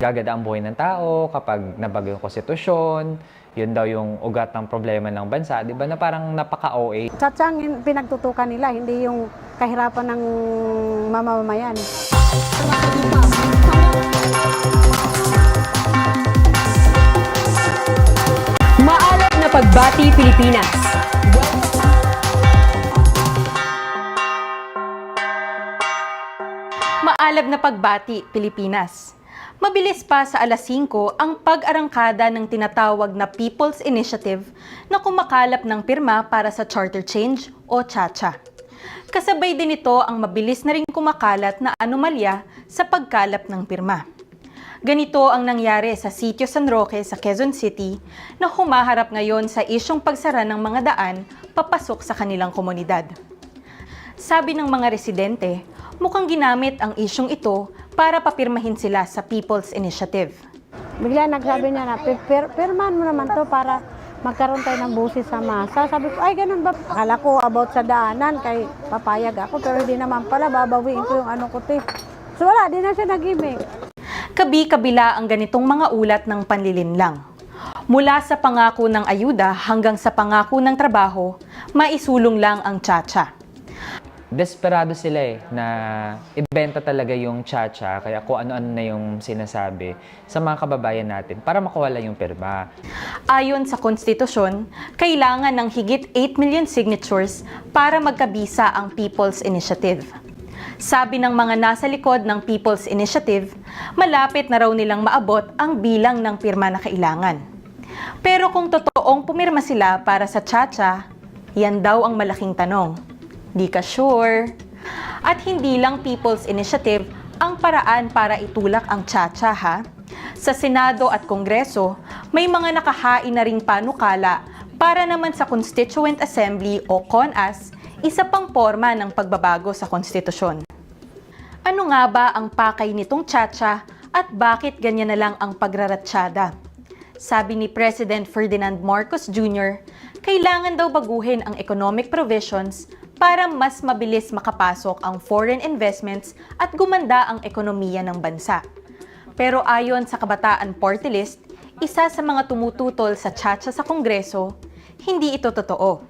gagada ang buhay ng tao kapag nabago yung konstitusyon, yun daw yung ugat ng problema ng bansa, di ba na parang napaka-OA. Tsatsang pinagtutukan nila, hindi yung kahirapan ng mamamayan. Maalap na Pagbati Pilipinas. Maalab na pagbati, Pilipinas. Mabilis pa sa alas 5 ang pag-arangkada ng tinatawag na People's Initiative na kumakalap ng pirma para sa Charter Change o CHACHA. Kasabay din ito ang mabilis na rin kumakalat na anomalya sa pagkalap ng pirma. Ganito ang nangyari sa Sitio San Roque sa Quezon City na humaharap ngayon sa isyong pagsara ng mga daan papasok sa kanilang komunidad. Sabi ng mga residente, mukhang ginamit ang isyong ito para papirmahin sila sa People's Initiative. Bigla nagsabi niya na, "Pir- pir- pirmahan mo naman to para magkaroon tayo ng busis sa masa. Sabi ko, ay ganun ba? Akala ko about sa daanan, kay papayag ako, pero hindi naman pala, babawiin ko yung ano ko, te. So wala, di na siya nag-imik. Kabi-kabila ang ganitong mga ulat ng panlilinlang. Mula sa pangako ng ayuda hanggang sa pangako ng trabaho, maisulong lang ang tsacha. Desperado sila eh, na ibenta talaga yung chacha, kaya kung ano-ano na yung sinasabi sa mga kababayan natin para makawala yung pirma. Ayon sa konstitusyon, kailangan ng higit 8 million signatures para magkabisa ang People's Initiative. Sabi ng mga nasa likod ng People's Initiative, malapit na raw nilang maabot ang bilang ng pirma na kailangan. Pero kung totoong pumirma sila para sa Chacha, yan daw ang malaking tanong. Di ka sure? At hindi lang People's Initiative ang paraan para itulak ang Chacha ha. Sa Senado at Kongreso, may mga nakahain na ring panukala para naman sa Constituent Assembly o CONAS, isa pang forma ng pagbabago sa konstitusyon. Ano nga ba ang pakay nitong Chacha at bakit ganyan na lang ang pagraratsyada? Sabi ni President Ferdinand Marcos Jr., kailangan daw baguhin ang economic provisions para mas mabilis makapasok ang foreign investments at gumanda ang ekonomiya ng bansa. Pero ayon sa Kabataan Party List, isa sa mga tumututol sa Chacha sa Kongreso, hindi ito totoo.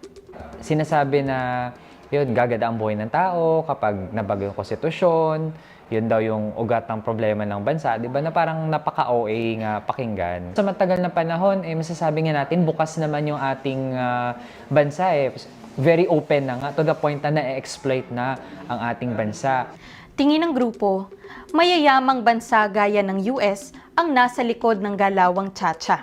Sinasabi na yun, gagada ang buhay ng tao kapag nabago yung konstitusyon, yun daw yung ugat ng problema ng bansa, di ba na parang napaka-OA nga pakinggan. Sa matagal na panahon, eh, masasabi nga natin, bukas naman yung ating ah, bansa eh. Very open na nga, to the point na na-exploit na ang ating bansa. Tingin ng grupo, mayayamang bansa gaya ng US ang nasa likod ng galawang Chacha.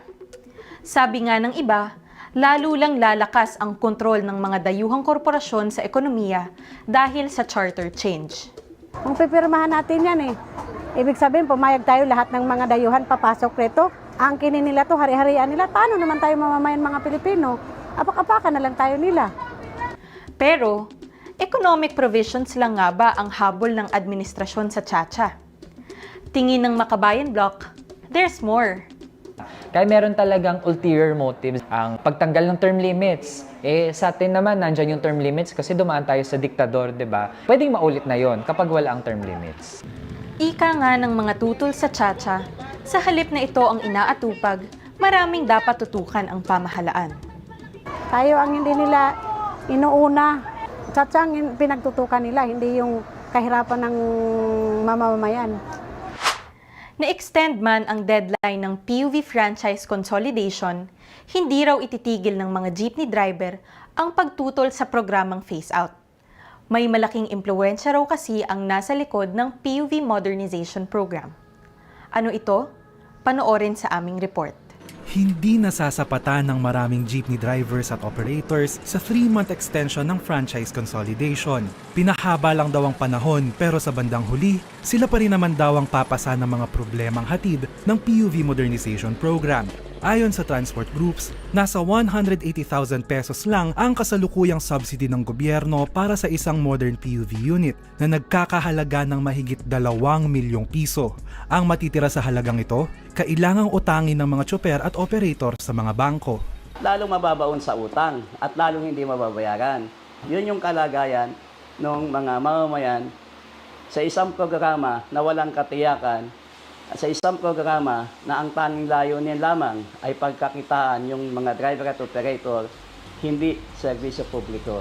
Sabi nga ng iba, lalo lang lalakas ang kontrol ng mga dayuhang korporasyon sa ekonomiya dahil sa charter change. Kung pipirmahan natin yan eh. Ibig sabihin, pumayag tayo lahat ng mga dayuhan papasok rito. Angkinin nila to, hari-harian nila. Paano naman tayo mamamayan mga Pilipino? Apak-apakan na lang tayo nila. Pero, economic provisions lang nga ba ang habol ng administrasyon sa Chacha? Tingin ng Makabayan Block, there's more. Kaya meron talagang ulterior motives ang pagtanggal ng term limits. Eh, sa atin naman, nandyan yung term limits kasi dumaan tayo sa diktador, di ba? Pwedeng maulit na yon kapag wala ang term limits. Ika nga ng mga tutol sa Chacha, sa halip na ito ang inaatupag, maraming dapat tutukan ang pamahalaan. Tayo ang hindi nila inuuna. Tsatsang pinagtutukan nila, hindi yung kahirapan ng mamamayan. Na-extend man ang deadline ng PUV franchise consolidation, hindi raw ititigil ng mga jeepney driver ang pagtutol sa programang phase out. May malaking impluensya raw kasi ang nasa likod ng PUV modernization program. Ano ito? Panoorin sa aming report. Hindi nasasapatan ng maraming jeepney drivers at operators sa 3-month extension ng franchise consolidation. Pinahaba lang daw ang panahon pero sa bandang huli, sila pa rin naman daw ang papasa ng mga problemang hatid ng PUV modernization program. Ayon sa transport groups, nasa 180,000 pesos lang ang kasalukuyang subsidy ng gobyerno para sa isang modern PUV unit na nagkakahalaga ng mahigit 2 milyong piso. Ang matitira sa halagang ito, kailangang utangin ng mga tsoper at operator sa mga bangko. lalong mababaon sa utang at lalong hindi mababayaran. Yun yung kalagayan ng mga mamamayan sa isang programa na walang katiyakan sa isang programa na ang tanging layunin lamang ay pagkakitaan yung mga driver at operator, hindi serbisyo publiko.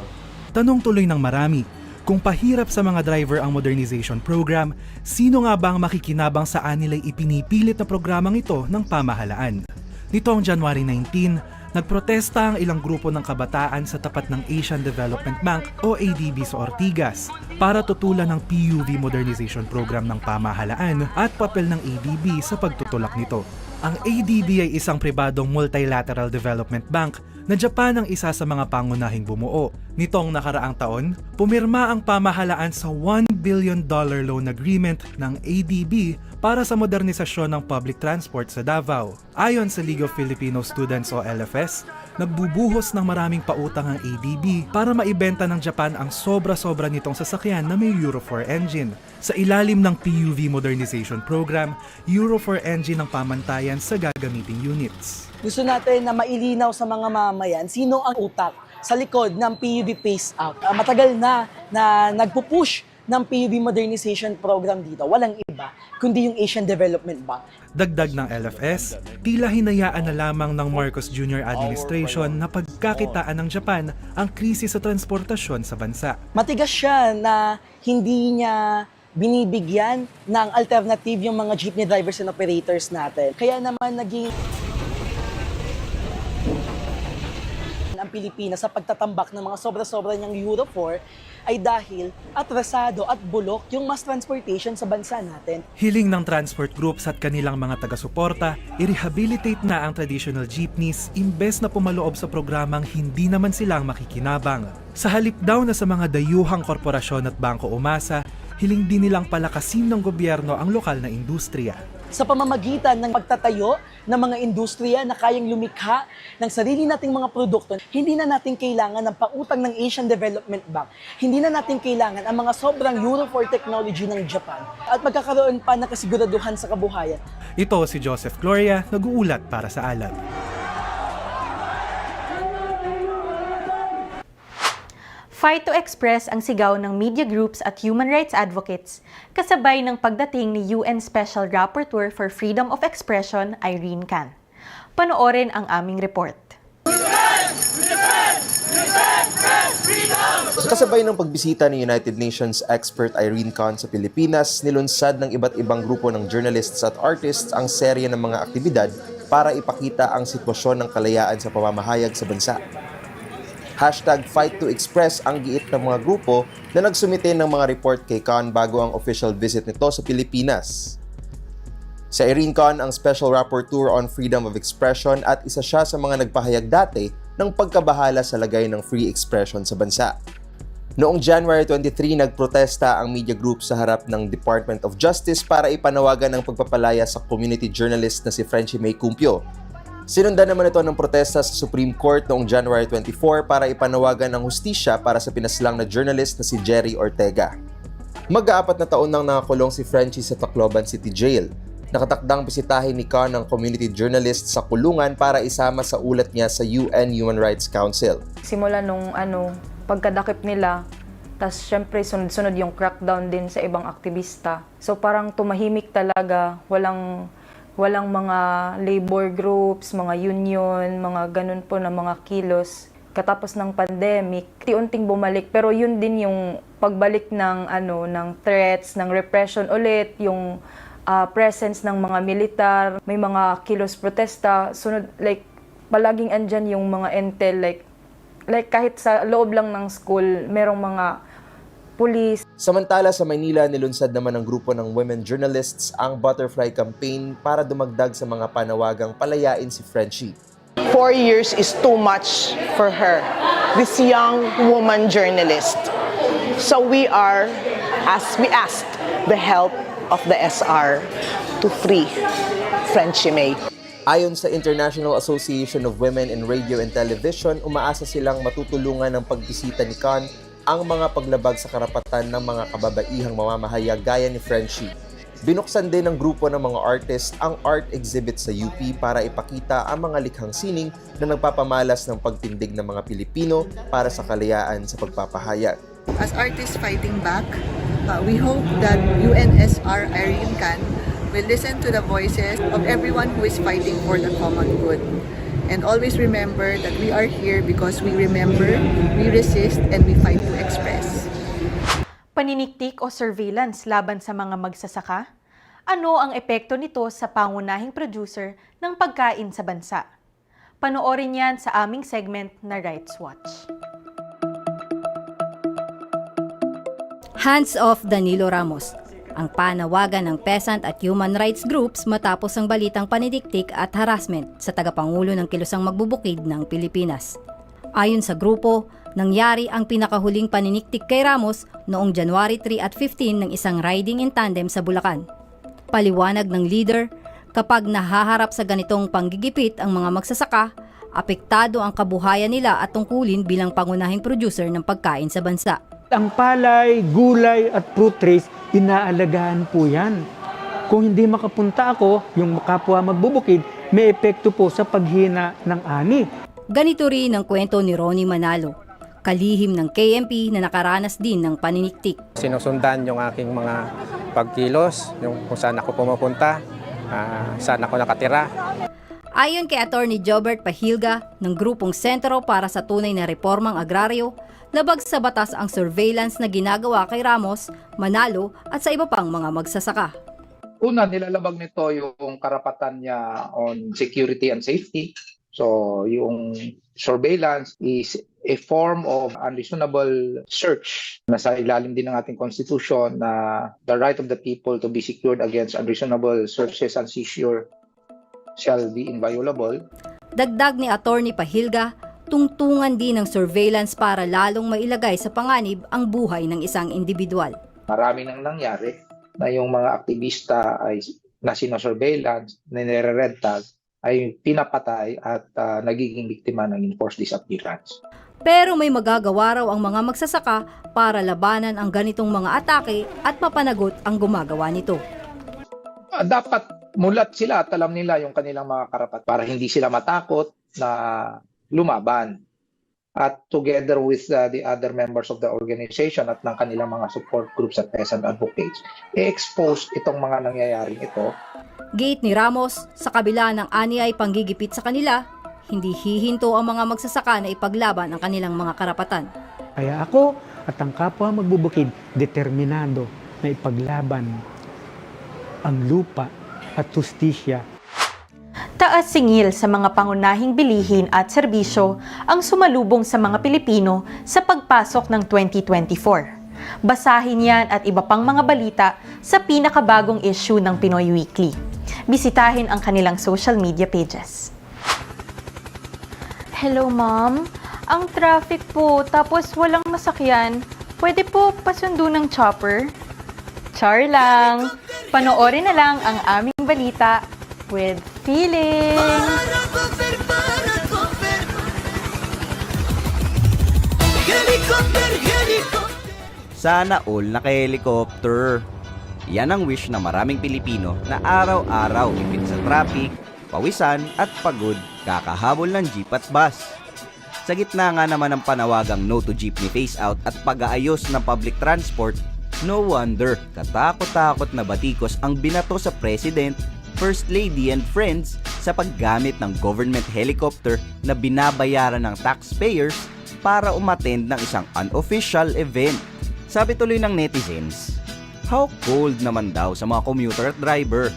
Tanong tuloy ng marami, kung pahirap sa mga driver ang modernization program, sino nga ba ang makikinabang sa anilay ipinipilit na programang ito ng pamahalaan? Nitong January 19, nagprotesta ang ilang grupo ng kabataan sa tapat ng Asian Development Bank o ADB sa Ortigas para tutulan ng PUV modernization program ng pamahalaan at papel ng ADB sa pagtutulak nito. Ang ADB ay isang pribadong multilateral development bank na Japan ang isa sa mga pangunahing bumuo. Nitong nakaraang taon, pumirma ang pamahalaan sa $1 billion loan agreement ng ADB para sa modernisasyon ng public transport sa Davao. Ayon sa League of Filipino Students o LFS, nagbubuhos ng maraming pautang ang ADB para maibenta ng Japan ang sobra-sobra nitong sasakyan na may Euro 4 engine. Sa ilalim ng PUV Modernization Program, Euro 4 engine ang pamantayan sa gagamiting units. Gusto natin na mailinaw sa mga mamayan sino ang utak sa likod ng PUV Pace Out. Ah, matagal na na nagpupush ng PUV Modernization Program dito. Walang iba, kundi yung Asian Development Bank. Dagdag ng LFS, tila hinayaan na lamang ng Marcos Jr. administration na pagkakitaan ng Japan ang krisis sa transportasyon sa bansa. Matigas siya na hindi niya binibigyan ng alternative yung mga jeepney drivers and operators natin. Kaya naman naging Pilipinas sa pagtatambak ng mga sobra-sobra niyang Euro 4 ay dahil atrasado at bulok yung mass transportation sa bansa natin. Hiling ng transport groups at kanilang mga taga-suporta, i-rehabilitate na ang traditional jeepneys imbes na pumaloob sa programang hindi naman silang makikinabang. Sa halip daw na sa mga dayuhang korporasyon at bangko umasa, hiling din nilang palakasin ng gobyerno ang lokal na industriya. Sa pamamagitan ng pagtatayo ng mga industriya na kayang lumikha ng sarili nating mga produkto, hindi na natin kailangan ng pautang ng Asian Development Bank. Hindi na natin kailangan ang mga sobrang Euro 4 technology ng Japan at magkakaroon pa ng kasiguraduhan sa kabuhayan. Ito si Joseph Gloria, nag-uulat para sa alat. Fight to express ang sigaw ng media groups at human rights advocates kasabay ng pagdating ni UN Special Rapporteur for Freedom of Expression, Irene Khan. Panoorin ang aming report. Sa kasabay ng pagbisita ni United Nations expert Irene Khan sa Pilipinas, nilunsad ng iba't ibang grupo ng journalists at artists ang serye ng mga aktibidad para ipakita ang sitwasyon ng kalayaan sa pamamahayag sa bansa. Hashtag Fight to Express ang giit ng mga grupo na nagsumite ng mga report kay Khan bago ang official visit nito sa Pilipinas. Si Irene Khan ang Special Rapporteur on Freedom of Expression at isa siya sa mga nagpahayag dati ng pagkabahala sa lagay ng free expression sa bansa. Noong January 23, nagprotesta ang media group sa harap ng Department of Justice para ipanawagan ang pagpapalaya sa community journalist na si Frenchie May Cumpio. Sinundan naman ito ng protesta sa Supreme Court noong January 24 para ipanawagan ng hustisya para sa pinaslang na journalist na si Jerry Ortega. Mag-aapat na taon nang nakakulong si Frenchie sa Tacloban City Jail. Nakatakdang bisitahin ni Khan ng community journalist sa kulungan para isama sa ulat niya sa UN Human Rights Council. simula nung ano, pagkadakip nila, tas syempre sunod-sunod yung crackdown din sa ibang aktivista. So parang tumahimik talaga, walang walang mga labor groups, mga union, mga ganun po na mga kilos. Katapos ng pandemic, unting bumalik pero yun din yung pagbalik ng ano ng threats, ng repression ulit, yung ah, presence ng mga militar, may mga kilos protesta, sunod like palaging andyan yung mga intel like like kahit sa loob lang ng school, merong mga police, Samantala sa Maynila, nilunsad naman ng grupo ng women journalists ang Butterfly Campaign para dumagdag sa mga panawagang palayain si Frenchie. four years is too much for her, this young woman journalist. So we are, as we asked, the help of the SR to free Frenchie May. Ayon sa International Association of Women in Radio and Television, umaasa silang matutulungan ng pagbisita ni Khan ang mga paglabag sa karapatan ng mga kababaihang mamamahayag gaya ni Frenchie. Binuksan din ng grupo ng mga artist ang art exhibit sa UP para ipakita ang mga likhang sining na nagpapamalas ng pagtindig ng mga Pilipino para sa kalayaan sa pagpapahayag. as artists fighting back, uh, we hope that UNSR Irene Khan We listen to the voices of everyone who is fighting for the common good. And always remember that we are here because we remember, we resist, and we fight to express. Paniniktik o surveillance laban sa mga magsasaka? Ano ang epekto nito sa pangunahing producer ng pagkain sa bansa? Panoorin yan sa aming segment na Rights Watch. Hands off Danilo Ramos. Ang panawagan ng peasant at human rights groups matapos ang balitang panidiktik at harassment sa tagapangulo ng kilusang magbubukid ng Pilipinas. Ayon sa grupo, nangyari ang pinakahuling paniniktik kay Ramos noong January 3 at 15 ng isang riding in tandem sa Bulacan. Paliwanag ng leader, kapag nahaharap sa ganitong panggigipit ang mga magsasaka, apektado ang kabuhayan nila at tungkulin bilang pangunahing producer ng pagkain sa bansa. Ang palay, gulay at fruit trees, inaalagaan po yan. Kung hindi makapunta ako, yung kapwa magbubukid, may epekto po sa paghina ng ani. Ganito rin ang kwento ni Ronnie Manalo, kalihim ng KMP na nakaranas din ng paniniktik. Sinusundan yung aking mga pagkilos, yung kung saan ako pumupunta, ah, saan ako nakatira. Ayon kay Attorney Jobert Pahilga ng grupong Sentro para sa Tunay na Reformang Agraryo, labag sa batas ang surveillance na ginagawa kay Ramos, Manalo at sa iba pang mga magsasaka. Una, nilalabag nito yung karapatan niya on security and safety. So, yung surveillance is a form of unreasonable search. Nasa ilalim din ng ating constitution na the right of the people to be secured against unreasonable searches and seizure shall be inviolable. Dagdag ni Attorney Pahilga, tungtungan din ng surveillance para lalong mailagay sa panganib ang buhay ng isang individual. Marami nang nangyari na yung mga aktivista ay na sinosurveillance, na tag, ay pinapatay at ah, nagiging biktima ng enforced disappearance. Pero may magagawa raw ang mga magsasaka para labanan ang ganitong mga atake at mapanagot ang gumagawa nito. Ah, dapat mulat sila at alam nila yung kanilang mga karapat para hindi sila matakot na lumaban. At together with uh, the other members of the organization at ng kanilang mga support groups at peasant advocates, i-expose itong mga nangyayaring ito Gate ni Ramos, sa kabila ng ani ay panggigipit sa kanila, hindi hihinto ang mga magsasaka na ipaglaban ang kanilang mga karapatan. Kaya ako at ang kapwa magbubukid, determinado na ipaglaban ang lupa at justisya Taas singil sa mga pangunahing bilihin at serbisyo ang sumalubong sa mga Pilipino sa pagpasok ng 2024. Basahin yan at iba pang mga balita sa pinakabagong issue ng Pinoy Weekly. Bisitahin ang kanilang social media pages. Hello, ma'am. Ang traffic po, tapos walang masakyan. Pwede po pasundo ng chopper? Char lang. Panoorin na lang ang aming balita with feeling. Sana all naka-helicopter. Yan ang wish ng maraming Pilipino na araw-araw ipit sa traffic, pawisan at pagod kakahabol ng jeep at bus. Sa gitna nga naman ng panawagang no to jeepney phase out at pag-aayos ng public transport, no wonder katakot-takot na batikos ang binato sa President, First Lady and friends sa paggamit ng government helicopter na binabayaran ng taxpayers para umattend ng isang unofficial event. Sabi tuloy ng netizens, how cold naman daw sa mga commuter at driver.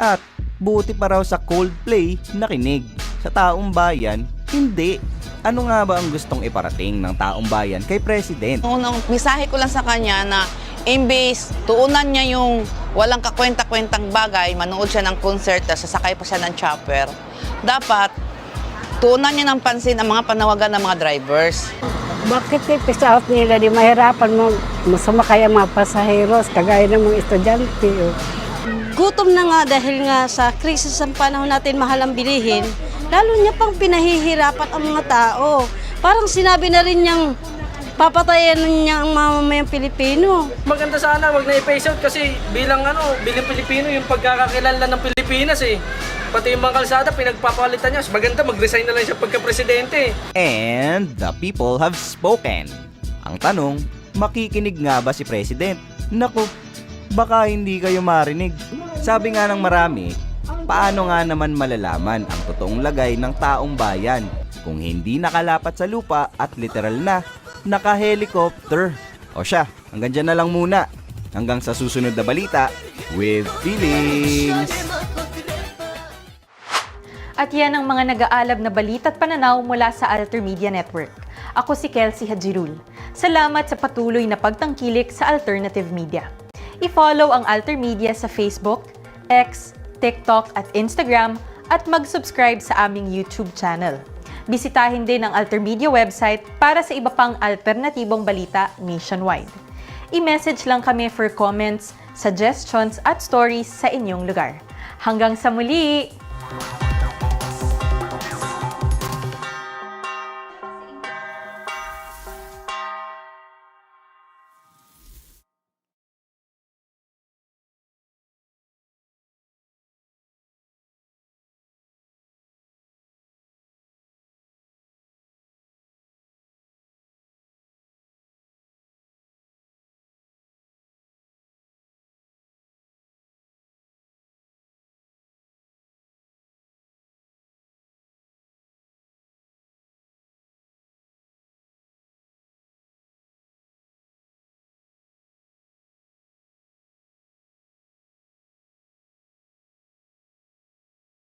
At buti pa raw sa Coldplay nakinig. Sa taong bayan, hindi. Ano nga ba ang gustong iparating ng taong bayan kay President? Unang misahe ko lang sa kanya na imbes tuunan niya yung walang kakwenta-kwentang bagay, manood siya ng concert, tapos sasakay pa siya ng chopper. Dapat, tuunan niya ng pansin ang mga panawagan ng mga drivers. Bakit i-piss out nila di mahirapan mo sumakay ang mga pasaheros kagaya ng mga estudyante? Oh. Gutom na nga dahil nga sa krisis ng panahon natin mahal ang bilihin, lalo niya pang pinahihirapan ang mga tao. Parang sinabi na rin niyang papatayan niya ang mamamayang Pilipino. Maganda sana wag na i-face out kasi bilang ano, bilang Pilipino yung pagkakakilala ng Pilipinas eh. Pati yung mga kalsada pinagpapalitan niya. Maganda mag-resign na lang siya pagka-presidente. And the people have spoken. Ang tanong, makikinig nga ba si President? Naku, baka hindi kayo marinig. Sabi nga ng marami, paano nga naman malalaman ang totoong lagay ng taong bayan kung hindi nakalapat sa lupa at literal na naka-helicopter? O siya, hanggang dyan na lang muna. Hanggang sa susunod na balita with feelings. At yan ang mga nag-aalab na balita at pananaw mula sa Alter Media Network. Ako si Kelsey Hajirul. Salamat sa patuloy na pagtangkilik sa alternative media. I-follow ang Alter Media sa Facebook, X, TikTok at Instagram at mag-subscribe sa aming YouTube channel. Bisitahin din ang Alter Media website para sa iba pang alternatibong balita nationwide. I-message lang kami for comments, suggestions at stories sa inyong lugar. Hanggang sa muli!